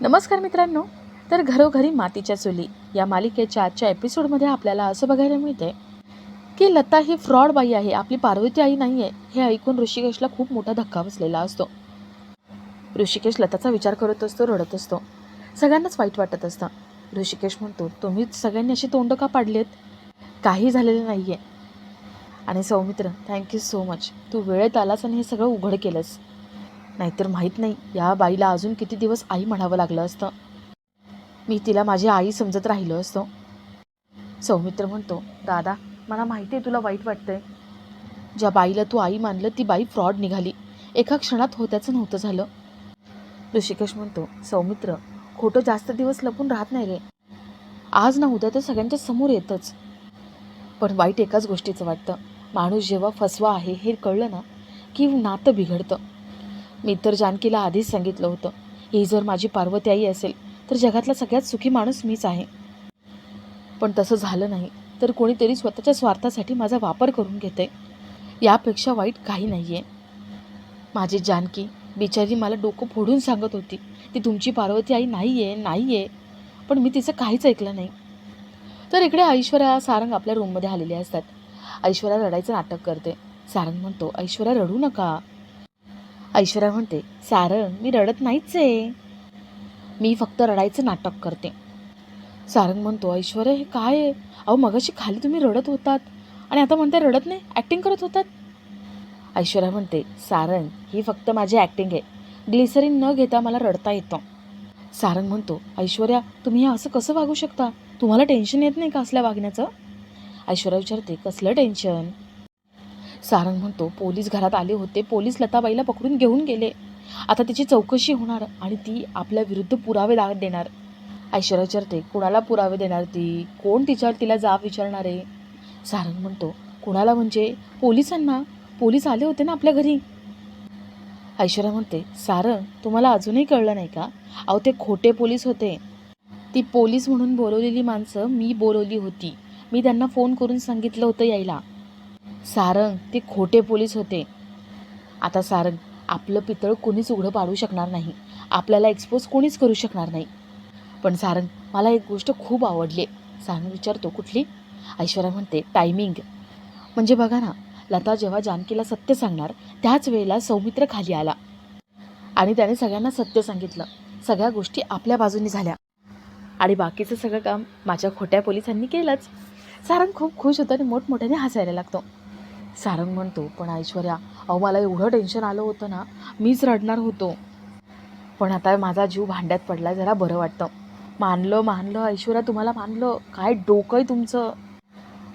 नमस्कार मित्रांनो. तर घरोघरी मातीच्या चुली या मालिकेच्या आजच्या एपिसोडमध्ये आपल्याला असं बघायला मिळते की लता ही फ्रॉड बाई आहे आपली पार्वती आई नाही आहे हे ऐकून ऋषिकेशला खूप मोठा धक्का बसलेला असतो. ऋषिकेश लताचा विचार करत असतो रडत असतो. सगळ्यांनाच वाईट वाटत असतं. ऋषिकेश म्हणतो तुम्ही सगळ्यांनी अशी तोंड का पाडलेत काही झालेलं नाही आहे आणि Saumitra thank you so much. तू वेळेत आलास आणि हे सगळं उघड केलंस. नाहीतर माहीत नाही. या बाईला अजून किती दिवस आई म्हणावं लागलं असतं. मी तिला माझी आई समजत राहिलो असतो. सौमित्र म्हणतो दादा मला माहिती आहे तुला वाईट वाटतंय. ज्या बाईला तू आई मानलं ती बाई फ्रॉड निघाली. एका क्षणात होत्याचं नव्हतं झालं. ऋषिकेश म्हणतो सौमित्र खोटं जास्त दिवस लपून राहत नाही रे. आज ना उद्या तर सगळ्यांच्या समोर येतच. पण वाईट एकाच गोष्टीचं वाटतं. माणूस जेव्हा फसवा आहे हे कळलं ना की नातं बिघडतं. मी तर जानकीला आधीच सांगितलं होतं ही जर माझी पार्वती आई असेल तर जगातला सगळ्यात सुखी माणूस मीच आहे. पण तसं झालं नाही तर कोणीतरी स्वतःच्या स्वार्थासाठी माझा वापर करून घेते. यापेक्षा वाईट काही नाही आहे माझी जानकी बिचारी मला डोकं फोडून सांगत होती ती तुमची पार्वती आई नाही आहे नाही आहे पण मी तिचं काहीच ऐकलं नाही. तर इकडे ऐश्वर्या सारंग आपल्या रूममध्ये आलेले असतात. ऐश्वर्या रडायचं नाटक करते. सारंग म्हणतो ऐश्वर्या रडू नका. ऐश्वर्या म्हणते सारंग मी रडत नाहीच आहे मी फक्त रडायचं नाटक करते. सारंग म्हणतो ऐश्वर्या हे काय आहे? अहो मगाशी खाली तुम्ही रडत होतात. आणि आता म्हणते रडत नाही ॲक्टिंग करत होतात. ऐश्वर्या म्हणते सारंग ही फक्त माझी ॲक्टिंग आहे. ग्लिसरीन न घेता मला रडता येतं. सारंग म्हणतो ऐश्वर्या तुम्ही असं कसं वागू शकता? तुम्हाला टेन्शन येत नाही का असल्या वागण्याचं? ऐश्वर्या विचारते कसलं टेन्शन? सारंग म्हणतो पोलीस घरात आले होते. पोलीस लताबाईला पकडून घेऊन गेले. आता तिची चौकशी होणार आणि ती आपल्या विरुद्ध पुरावे दा देणार. ऐश्वर्या विचारते कुणाला पुरावे देणार ती? कोण तिच्यावर तिला जाब विचारणार आहे? सारंग म्हणतो कुणाला म्हणजे? पोलिसांना? पोलीस आले होते ना आपल्या घरी? ऐश्वर्या म्हणते सारंग तुम्हाला अजूनही कळलं नाही का? अहो ते खोटे पोलीस होते. ती पोलीस म्हणून बोलवलेली माणसं मी बोलवली होती. मी त्यांना फोन करून सांगितलं होतं यायला. सारंग ते खोटे पोलीस होते. आता सारंग आपलं पितळ कोणीच उघडं पाडू शकणार नाही. आपल्याला एक्सपोज कोणीच करू शकणार नाही. पण सारंग मला एक गोष्ट खूप आवडली. सारंग विचारतो कुठली? ऐश्वर्या म्हणते टायमिंग. म्हणजे बघा ना लता जेव्हा जानकीला सत्य सांगणार त्याच वेळेला सौमित्र खाली आला. आणि त्याने सगळ्यांना सत्य सांगितलं. सगळ्या गोष्टी आपल्या बाजूनी झाल्या. आणि बाकीचं सगळं काम माझ्या खोट्या पोलिसांनी केलंच. सारंग खूप खुश होतं आणि मोठमोठ्याने हसायला लागतो. सारंग म्हणतो पण ऐश्वर्या अहो मला एवढं टेन्शन आलं होतं ना मीच रडणार होतो. पण आता माझा जीव भांड्यात पडला जरा बरं वाटतं. मानलं मानलं ऐश्वर्या तुम्हाला मानलं? काय डोकं आहे तुमचं?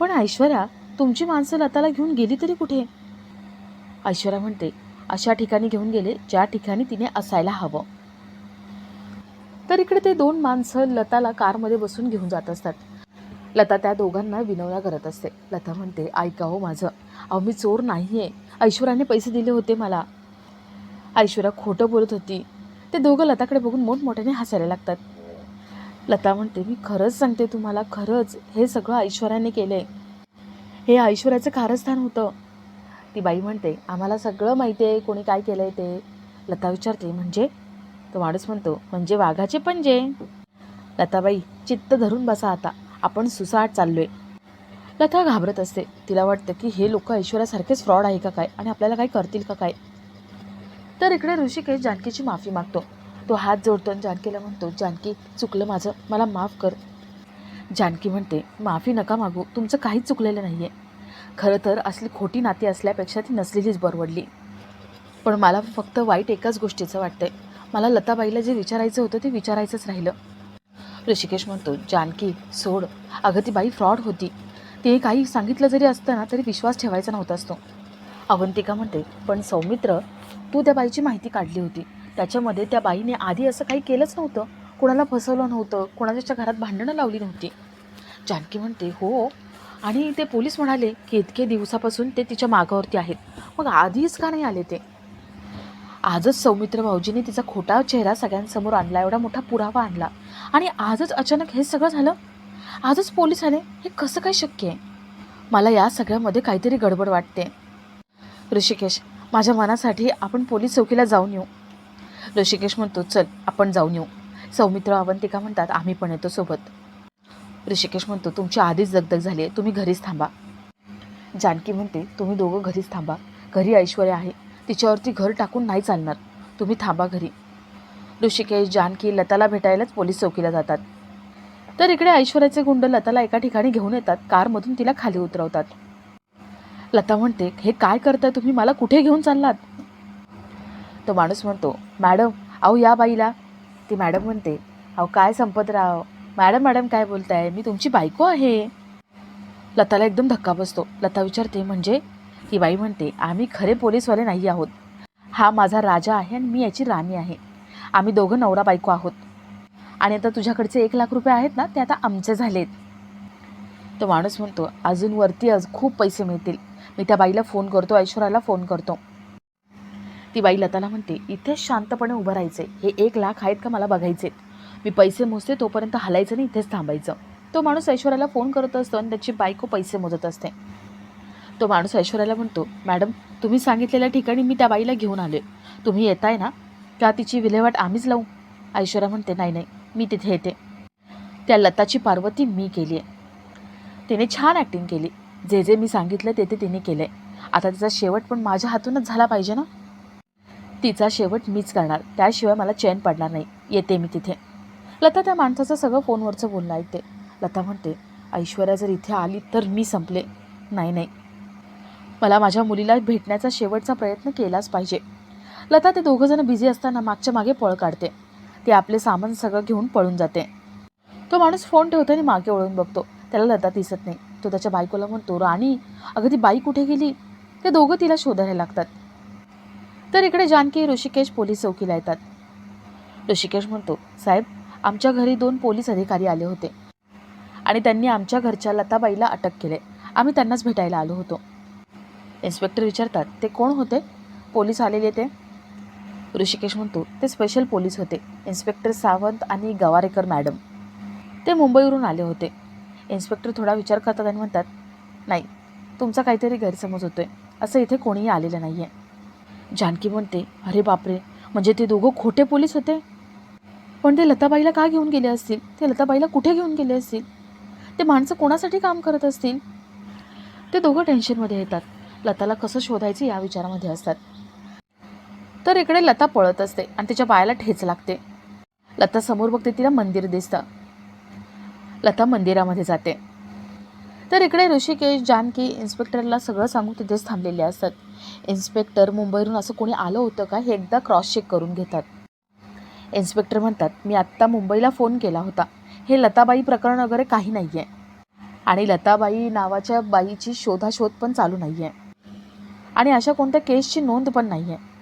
पण ऐश्वर्या तुमची माणसं लताला घेऊन गेली तरी कुठे? ऐश्वर्या म्हणते अशा ठिकाणी घेऊन गेले ज्या ठिकाणी तिने असायला हवं. तर इकडे ते दोन माणसं लताला कारमध्ये बसून घेऊन जात असतात. लता त्या दोघांना विनवण्या करत असते. लता म्हणते ऐका हो माझं. अहो मी चोर नाही आहे ऐश्वर्याने पैसे दिले होते मला. ऐश्वर्या खोटं बोलत होती. ते दोघं लताकडे बघून मोठमोठ्याने हसायला लागतात. लता म्हणते मी खरंच सांगते तुम्हाला खरंच. हे सगळं ऐश्वर्याने केलं आहे हे ऐश्वर्याचं कारस्थान होतं. ती बाई म्हणते आम्हाला सगळं माहिती आहे कोणी काय केलं आहे ते. लता विचारते म्हणजे? तो माणूस म्हणतो म्हणजे वाघाचे पंजे. लताबाई चित्त धरून बसा आता. आपण सुसाट चाललो आहे लता घाबरत असते. तिला वाटतं की हे लोक ऐश्वर्यासारखेच फ्रॉड आहे का काय? आणि आपल्याला काय करतील का काय? तर इकडे ऋषिकेश जानकीची माफी मागतो. तो हात जोडतो आणि जानकीला म्हणतो जानकी चुकलं माझं. मला माफ कर. जानकी म्हणते माफी नका मागू. तुमचं काहीच चुकलेलं नाही आहे खरं तर असली खोटी नाती असल्यापेक्षा ती नसलेलीच बरवडली. पण मला फक्त वाईट एकाच गोष्टीचं वाटतंय. मला लताबाईला जे विचारायचं होतं ते विचारायचंच राहिलं. ऋषिकेश म्हणतो जानकी सोड. अगं ती बाई फ्रॉड होती. तिने काही सांगितलं जरी असतं ना तरी विश्वास ठेवायचा नव्हता असतो. अवंतिका म्हणते पण सौमित्र तू त्या बाईची माहिती काढली होती. त्याच्यामध्ये त्या बाईने आधी असं काही केलंच नव्हतं. कोणाला फसवलं नव्हतं. कोणाच्या घरात भांडणं लावली नव्हती. जानकी म्हणते हो. आणि ते पोलीस म्हणाले की इतके दिवसापासून ते तिच्या मागावरती आहेत. मग आधीच का नाही आले ते? आजच सौमित्र भाऊजीने तिचा खोटा चेहरा सगळ्यांसमोर आणला एवढा मोठा पुरावा आणला. आणि आजच अचानक हे सगळं झालं? आजच पोलीस आले हे कसं काय शक्य आहे? मला या सगळ्यामध्ये काहीतरी गडबड वाटते. ऋषिकेश माझ्या मनासाठी आपण पोलीस चौकीला जाऊन येऊ. ऋषिकेश म्हणतो चल आपण जाऊन येऊ. सौमित्र अवंतिका म्हणतात आम्ही पण येतो सोबत. ऋषिकेश म्हणतो तुमची आधीच दगदग झाली आहे तुम्ही घरीच थांबा. जानकी म्हणते तुम्ही दोघं घरीच थांबा. घरी ऐश्वर्या आहे. तिच्यावरती घर टाकून नाही चालणार. तुम्ही थांबा घरी. ऋषिकेश जानकी लताला भेटायलाच पोलीस चौकीला जातात. तर इकडे ऐश्वर्याचे गुंड लताला एका ठिकाणी घेऊन येतात कारमधून तिला खाली उतरवतात. लता म्हणते हे काय करताय तुम्ही? मला कुठे घेऊन चाललात? तो माणूस म्हणतो मॅडम अहो या बाईला. ती मॅडम म्हणते अहो काय संपतराव मॅडम मॅडम काय बोलताय? मी तुमची बायको आहे. लताला एकदम धक्का बसतो. लता विचारते म्हणजे? ती बाई म्हणते आम्ही खरे पोलीसवाले नाही आहोत. हा माझा राजा आहे आणि मी याची राणी आहे. आम्ही दोघं नवरा बायको आहोत. आणि आता तुझ्याकडचे एक लाख रुपये आहेत ना ते आता आमचे झालेत. तो माणूस म्हणतो अजून वरती आज खूप पैसे मिळतील. मी त्या बाईला फोन करतो ऐश्वर्याला फोन करतो. ती बाई लताला म्हणते इथेच शांतपणे उभं राहायचे हे एक लाख आहेत का मला बघायचे मी पैसे मोजते तोपर्यंत हलायचं नाही इथेच थांबायचं. तो माणूस ऐश्वर्याला फोन करत असतो आणि त्याची बायको पैसे मोजत असते. तो माणूस ऐश्वर्याला म्हणतो मॅडम तुम्ही सांगितलेल्या ठिकाणी मी त्या बाईला घेऊन आले तुम्ही येताय ना? का तिची विल्हेवाट आम्हीच लावू? ऐश्वर्या म्हणते नाही नाही मी तिथे येते. त्या लताची पार्वती मी केली आहे तिने छान ॲक्टिंग केली. जे जे मी सांगितलं ते ते तिने केलं आहे आता तिचा शेवट पण माझ्या हातूनच झाला पाहिजे ना? तिचा शेवट मीच करणार. त्याशिवाय मला चैन पडणार नाही. येते मी तिथे. लता त्या माणसाचं सगळं फोनवरचं बोलणं ऐकते. लता म्हणते ऐश्वर्या जर इथे आली तर मी संपले. नाही नाही. मला माझ्या मुलीला भेटण्याचा शेवटचा प्रयत्न केलाच पाहिजे. लता ते दोघंजणं बिझी असताना मागच्या मागे पळ काढते. ती आपले सामान सगळं घेऊन पळून जाते. तो माणूस फोन ठेवतो आणि मागे वळून बघतो. त्याला लता दिसत नाही. तो त्याच्या बायकोला म्हणतो राणी अगं ती बाई कुठे गेली? ते दोघं तिला शोधायला लागतात. तर इकडे जानकी ऋषिकेश पोलीस चौकीला येतात. ऋषिकेश म्हणतो साहेब आमच्या घरी दोन पोलीस अधिकारी आले होते आणि त्यांनी आमच्या घरच्या लताबाईला अटक केले. आम्ही त्यांनाच भेटायला आलो होतो. इन्स्पेक्टर विचारतात ते कोण होते? पोलीस आलेले ते? ऋषिकेश म्हणतो ते स्पेशल पोलीस होते. इन्स्पेक्टर सावंत आणि गवारेकर मॅडम ते मुंबईवरून आले होते. इन्स्पेक्टर थोडा विचार करतात आणि म्हणतात नाही तुमचा काहीतरी गैरसमज होतो आहे असं इथे कोणीही आलेलं नाही आहे जानकी म्हणते अरे बापरे! म्हणजे ते दोघं खोटे पोलीस होते? पण ते लताबाईला का घेऊन गेले असतील? ते लताबाईला कुठे घेऊन गेले असतील? ते माणसं कोणासाठी काम करत असतील? ते दोघं टेन्शनमध्ये येतात. लताला कसं शोधायचं या विचारामध्ये असतात. तर इकडे लता पळत असते आणि तिच्या पायाला ठेच लागते. लता समोर बघते तिला मंदिर दिसतं. लता मंदिरामध्ये जाते. तर इकडे ऋषिकेश जानकी इन्स्पेक्टरला सगळं सांगून तिथेच थांबलेले असतात. इन्स्पेक्टर मुंबईवरून असं कोणी आलं होतं का हे एकदा क्रॉस चेक करून घेतात. इन्स्पेक्टर म्हणतात मी आत्ता मुंबईला फोन केला होता. हे लताबाई प्रकरण वगैरे काही नाही आहे आणि लताबाई नावाच्या बाईची शोधाशोध पण चालू नाही आहे आणि अशा कोणत्या केसची नोंद पण नाही आहे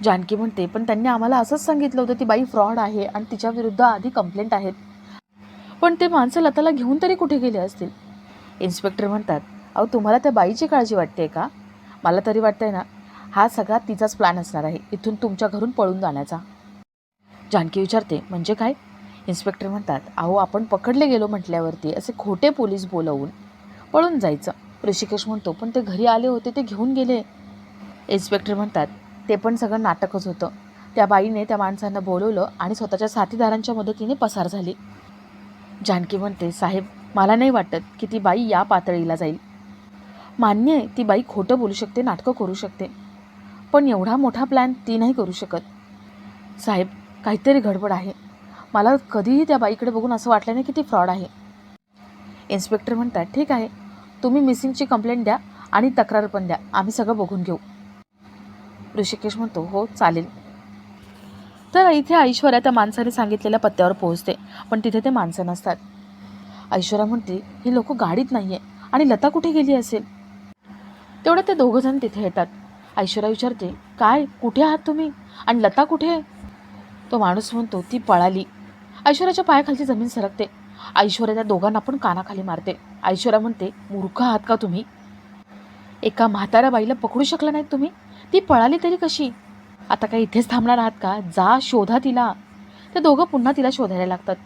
जानकी म्हणते पण त्यांनी आम्हाला असंच सांगितलं होतं ती बाई फ्रॉड आहे आणि तिच्या विरुद्ध आधी कंप्लेंट आहेत. पण ते माणसं लताला घेऊन तरी कुठे गेले असतील? इन्स्पेक्टर म्हणतात अहो तुम्हाला त्या बाईची काळजी वाटते का? मला तरी वाटतंय ना हा सगळा तिचाच प्लॅन असणार आहे इथून तुमच्या घरून पळून जाण्याचा. जानकी विचारते म्हणजे काय? इन्स्पेक्टर म्हणतात अहो आपण पकडले गेलो म्हटल्यावरती असे खोटे पोलीस बोलवून पळून जायचं. ऋषिकेश म्हणतो पण ते घरी आले होते ते घेऊन गेले. इन्स्पेक्टर म्हणतात ते पण सगळं नाटकच होतं. त्या बाईने त्या माणसांना बोलवलं आणि स्वतःच्या साथीदारांच्या मदतीने पसार झाली. जानकी म्हणते साहेब मला नाही वाटत की ती बाई या पातळीला जाईल. मान्य आहे ती बाई खोटं बोलू शकते नाटकं करू शकते. पण एवढा मोठा प्लॅन ती नाही करू शकत. साहेब काहीतरी गडबड आहे. मला कधीही त्या बाईकडे बघून असं वाटलं नाही की ती फ्रॉड आहे. इन्स्पेक्टर म्हणतात ठीक आहे. तुम्ही मिसिंगची कंप्लेंट द्या आणि तक्रार पण द्या. आम्ही सगळं बघून घेऊ. ऋषिकेश म्हणतो हो चालेल. तर इथे ऐश्वर्या त्या माणसाने सांगितलेल्या पत्त्यावर पोहोचते पण तिथे ते माणसं नसतात. ऐश्वर्या म्हणते ही लोक गाडीत नाही आहे आणि लता कुठे गेली असेल? तेवढं ते दोघंजण तिथे येतात. ऐश्वर्या विचारते काय कुठे आहात तुम्ही? आणि लता कुठे? आहे तो माणूस म्हणतो ती पळाली. ऐश्वर्याच्या पायाखालची जमीन सरकते. ऐश्वर्या त्या दोघांना पण कानाखाली मारते. ऐश्वर्या म्हणते मूर्ख आहात का तुम्ही? एका म्हाताऱ्या बाईला पकडू शकला नाहीत तुम्ही? ती पळाली तरी कशी? आता काय इथेच थांबणार आहात का? जा शोधा तिला. ते दोघं पुन्हा तिला शोधायला लागतात.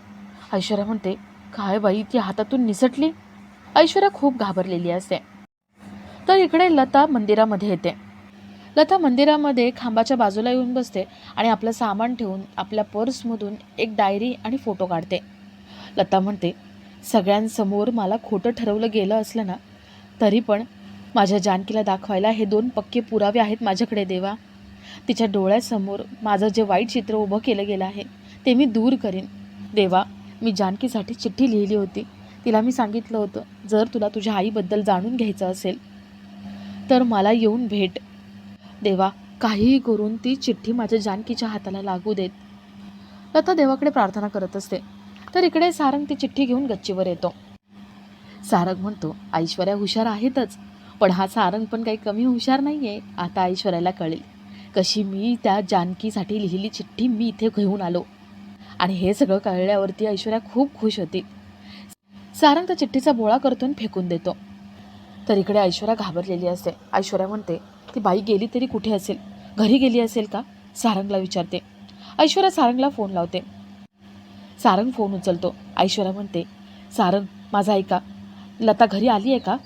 ऐश्वर्या म्हणते काय बाई ती हातातून निसटली? ऐश्वर्या खूप घाबरलेली असते. तर इकडे लता मंदिरामध्ये येते. लता मंदिरामध्ये खांबाच्या बाजूला येऊन बसते आणि आपलं सामान ठेवून आपल्या पर्समधून एक डायरी आणि फोटो काढते. लता म्हणते सगळ्यांसमोर मला खोटं ठरवलं गेलं असलं ना तरी पण माझ्या जानकीला दाखवायला हे दोन पक्के पुरावे आहेत माझ्याकडे देवा. तिच्या डोळ्यासमोर माझं जे वाईट चित्र उभं केलं गेलं आहे ते मी दूर करीन. देवा मी जानकीसाठी चिठ्ठी लिहिली होती. तिला मी सांगितलं होतं जर तुला तुझ्या आईबद्दल जाणून घ्यायचं असेल तर मला येऊन भेट. देवा काहीही करून ती चिठ्ठी माझ्या जानकीच्या हाताला लागू देत. लता देवाकडे प्रार्थना करत असते. तर इकडे सारंग ती चिठ्ठी घेऊन गच्चीवर येतो. सारंग म्हणतो ऐश्वर्या हुशार आहेतच. पण हा सारंग पण काही कमी हुशार नाही आहे आता ऐश्वर्याला कळेल. कशी मी त्या जानकीसाठी लिहिलेली चिठ्ठी मी इथे घेऊन आलो. आणि हे सगळं कळल्यावरती ऐश्वर्या खूप खुश होती. सारंग त्या चिठ्ठीचा बोळा करतो आणि फेकून देतो. तर इकडे ऐश्वर्या घाबरलेली असते. ऐश्वर्या म्हणते ती बाई गेली तरी कुठे असेल? घरी गेली असेल का? सारंगला विचारते. ऐश्वर्या सारंगला फोन लावते. सारंग फोन उचलतो. ऐश्वर्या म्हणते सारंग माझा ऐका. लता घरी आली आहे का?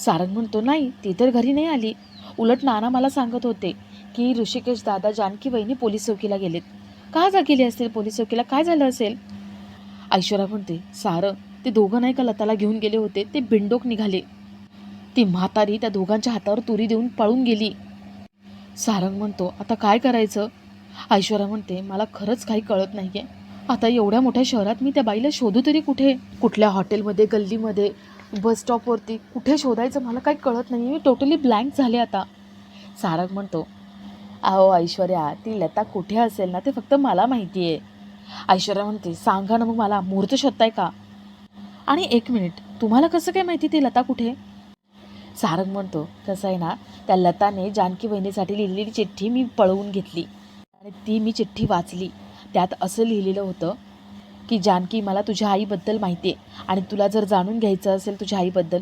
सारंग म्हणतो नाही ती तर घरी नाही आली. उलट नाना मला सांगत होते की ऋषिकेश दादा जानकी वहिनी पोलीस चौकीला गेलेत. का जा गेले असतील पोलीस चौकीला काय झालं असेल? ऐश्वर्या म्हणते सारं ते दोघं नाही का लताला घेऊन गेले होते? ते बिंडोक निघाले. ती म्हातारी त्या दोघांच्या हातावर तुरी देऊन पळून गेली. सारंग म्हणतो आता काय करायचं? ऐश्वर्या म्हणते मला खरंच काही कळत नाही आहे आता एवढ्या मोठ्या शहरात मी त्या बाईला शोधू तरी कुठे? कुठल्या हॉटेलमध्ये गल्लीमध्ये बस स्टॉपवरती कुठे शोधायचं मला काही कळत नाही मी टोटली ब्लँक झाले आता. सारंग म्हणतो अहो ऐश्वर्या ती लता कुठे असेल ना ते फक्त मला माहिती आहे ऐश्वर्या म्हणते सांगा ना मग मला मुहूर्त शोधताय का? आणि एक मिनिट तुम्हाला कसं काय माहिती ती लता कुठे? सारंग म्हणतो कसं आहे ना त्या लताने जानकी बहिणीसाठी लिहिलेली चिठ्ठी मी पळवून घेतली आणि ती मी चिठ्ठी वाचली. त्यात असं लिहिलेलं होतं की जानकी मला तुझ्या आईबद्दल माहिती आहे आणि तुला जर जाणून घ्यायचं असेल तुझ्या आईबद्दल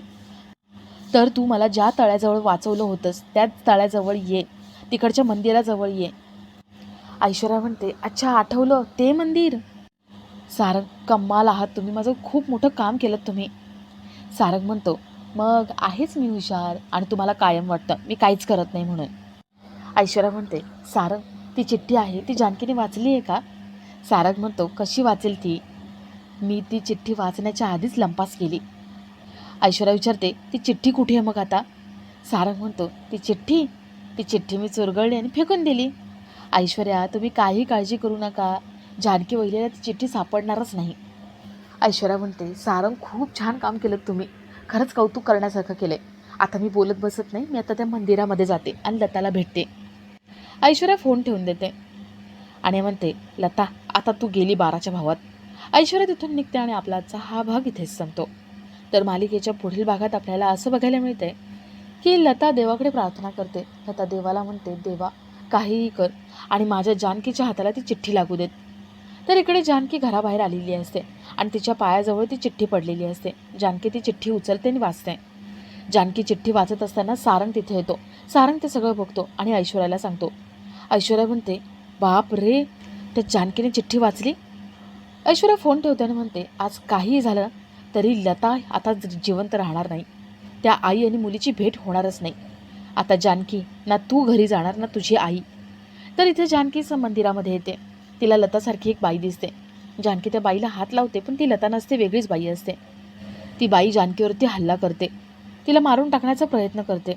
तर तू मला ज्या तळ्याजवळ वाचवलं होतंस त्याच तळ्याजवळ ये तिकडच्या मंदिराजवळ ये. ऐश्वर्या म्हणते अच्छा आठवलं ते मंदिर? सारंग कम्माल आहात तुम्ही माझं खूप मोठं काम केलं तुम्ही. सारंग म्हणतो मग आहेच मी हुशार आणि तुम्हाला कायम वाटतं मी काहीच करत नाही म्हणून. ऐश्वर्या म्हणते सारंग ती चिठ्ठी आहे ती जानकीने वाचली आहे का? सारंग म्हणतो कशी वाचेल ती? मी ती चिठ्ठी वाचण्याच्या आधीच लंपास केली. ऐश्वर्या विचारते ती चिठ्ठी कुठे आहे मग आता? सारंग म्हणतो ती चिठ्ठी? ती चिठ्ठी मी चुरगळली आणि फेकून दिली. ऐश्वर्या तुम्ही काही काळजी करू नका. जानकी वहिलेला ती चिठ्ठी सापडणारच नाही. ऐश्वर्या म्हणते सारंग खूप छान काम केलं तुम्ही. खरंच कौतुक करण्यासारखं केलं आहे आता मी बोलत बसत नाही मी आता त्या मंदिरामध्ये जाते आणि लताला भेटते. ऐश्वर्या फोन ठेवून देते आणि म्हणते लता आता तू गेली बाराच्या भावात. ऐश्वर्या तिथून निघते आणि आपलाचा हा भाग इथेच संपतो. तर मालिकेच्या पुढील भागात आपल्याला असं बघायला मिळतंय की लता देवाकडे प्रार्थना करते. लता देवाला म्हणते देवा काहीही कर आणि माझ्या जानकीच्या हाताला ती चिठ्ठी लागू देत. तर इकडे जानकी घराबाहेर आलेली असते आणि तिच्या पायाजवळ ती चिठ्ठी पडलेली असते. जानकी ती चिठ्ठी उचलते आणि वाचते. जानकी चिठ्ठी वाचत असताना सारंग तिथे येतो. सारंग ते सगळं बघतो आणि ऐश्वर्याला सांगतो. ऐश्वर्या म्हणते बाप रे त्या जानकीने चिठ्ठी वाचली. ऐश्वर्या फोन ठेवते आणि म्हणते आज काहीही झालं तरी लता आता जिवंत राहणार नाही. त्या आई आणि मुलीची भेट होणारच नाही. आता जानकी ना तू घरी जाणार ना तुझी आई. तर इथे जानकीचं मंदिरामध्ये येते. तिला लतासारखी एक बाई दिसते. जानकी त्या बाईला हात लावते पण ती लता नसते वेगळीच बाई असते. ती बाई जानकीवरती हल्ला करते. तिला मारून टाकण्याचा प्रयत्न करते.